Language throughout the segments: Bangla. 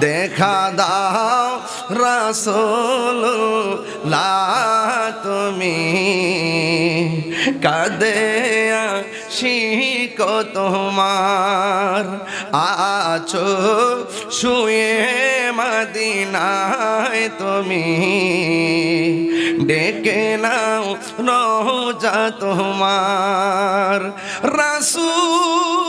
দেখা দাও রাসূলুল্লাহ, তুমি কাদে শিকো তোমার। আছো শুয়ে মদিনায় তুমি ডেকে নাও রোজা তোমার। রাসূলুল্লাহ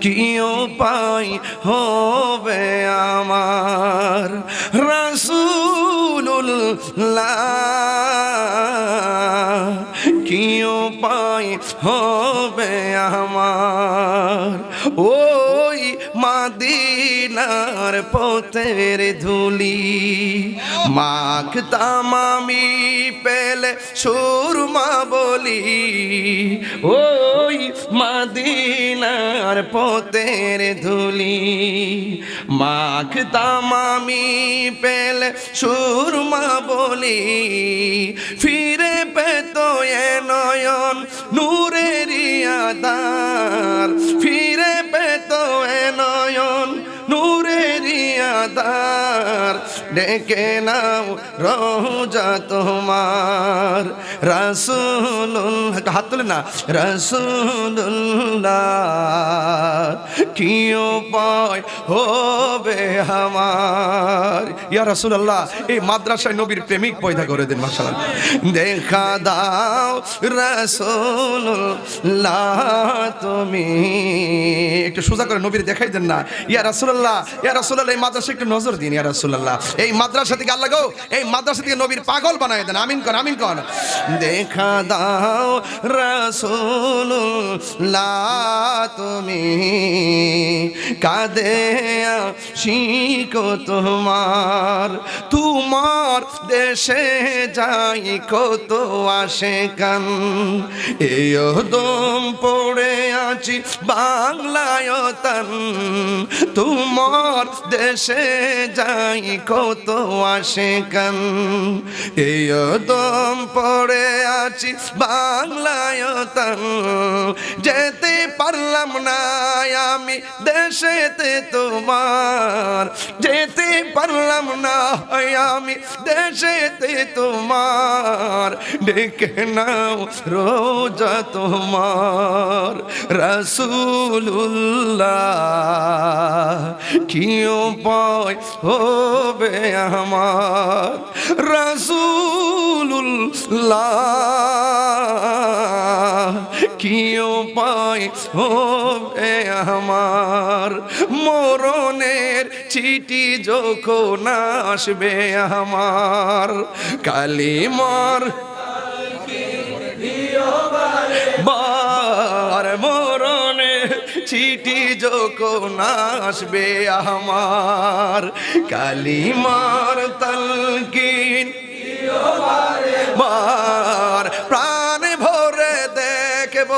কি উপায় হবে আমার রাসূলুল্লাহ? কি উপায় হবে আমার? ওই মাদিনার পথের ধুলি মাখতাম আমি পেলে সুরমা বলি। ওই মাদিনার পথের ধুলি মাখ আমি পেল সুরমা বলি ফিরে পেত এ নয়ন নূরের আদার আদার ডেকে নাও রোজা তোমার। রসুল হাত তুলে না। রাসূলুল্লাহ। কি উপায় হবে আমার? ইয়া রাসূলুল্লাহ, এই মাদ্রাসায় নবীর প্রেমিক পয়দা করে দেন, মাশাআল্লাহ। দেখা দাও রাসূলুল্লাহ তুমি। একটু সোজা করে নবীর দেখাই দেন না। ইয়া রাসূলুল্লাহ ইয়া রাসূলুল্লাহ, এই মাদ্রাসা একটু নজর দিন, ইয়া রাসূলুল্লাহ। এই মাদ্রাসা থেকে আল্লাহ গো, এই মাদ্রাসা থেকে নবীর পাগল বানায় দেন, আমিন কর আমিন কর। দেখা দাও রাসূলুল্লাহ তুমি। কাদে কো তোমার তোমার দেশে যাই কত আসে কান এই দম পড়ে আছি বাংলায় তান। তোমার দেশে যাই কত আসে কান। এই দম পড়ে আছি বাংলায় তান। যেতে পারলাম না আমি দেশেতে তোমার। যেতে পারলাম না আমি দেশেতে তোমার। ডেকে নাও রোজা তোমার। রাসূলুল্লাহ কি উপায় হবে আমার? রাসূলুল্লাহ কি উপায় হবে আমার? মরণের চিঠি যখন আসবে আমার, কালিমার মরণে চিঠি যখন আসবে আমার, কালিমার তলকিন বার প্রাণ ভরে দেখব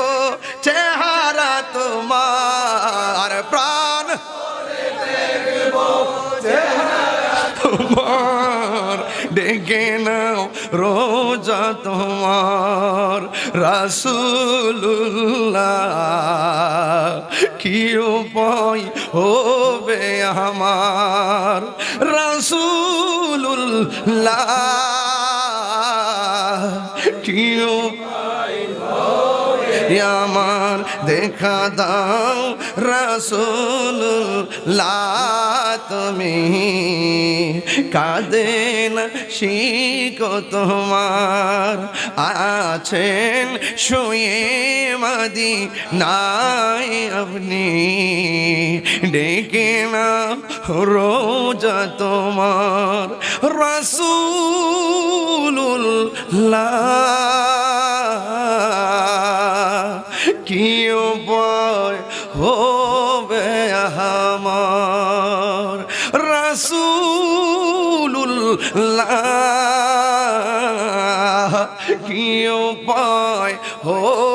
চেহারা তোমার, প্রাণ তোমার, ডেকে নাও রোজা তোমার, রাসূলুল্লাহ। কি উপায় হবে আমার রাসুল্লাহ কি উপায় আমার দেখা দাও রাসূলুল্লাহ, তুমি কাঁদেন শিখো তোমার। আছেন শুয়ে মাদি নাই আপনি, ডেকে না রোজা তোমার। রাসূলুল্লাহ কি উপায় হবে আমার? রাসূলুল্লাহ কি উপায় হবে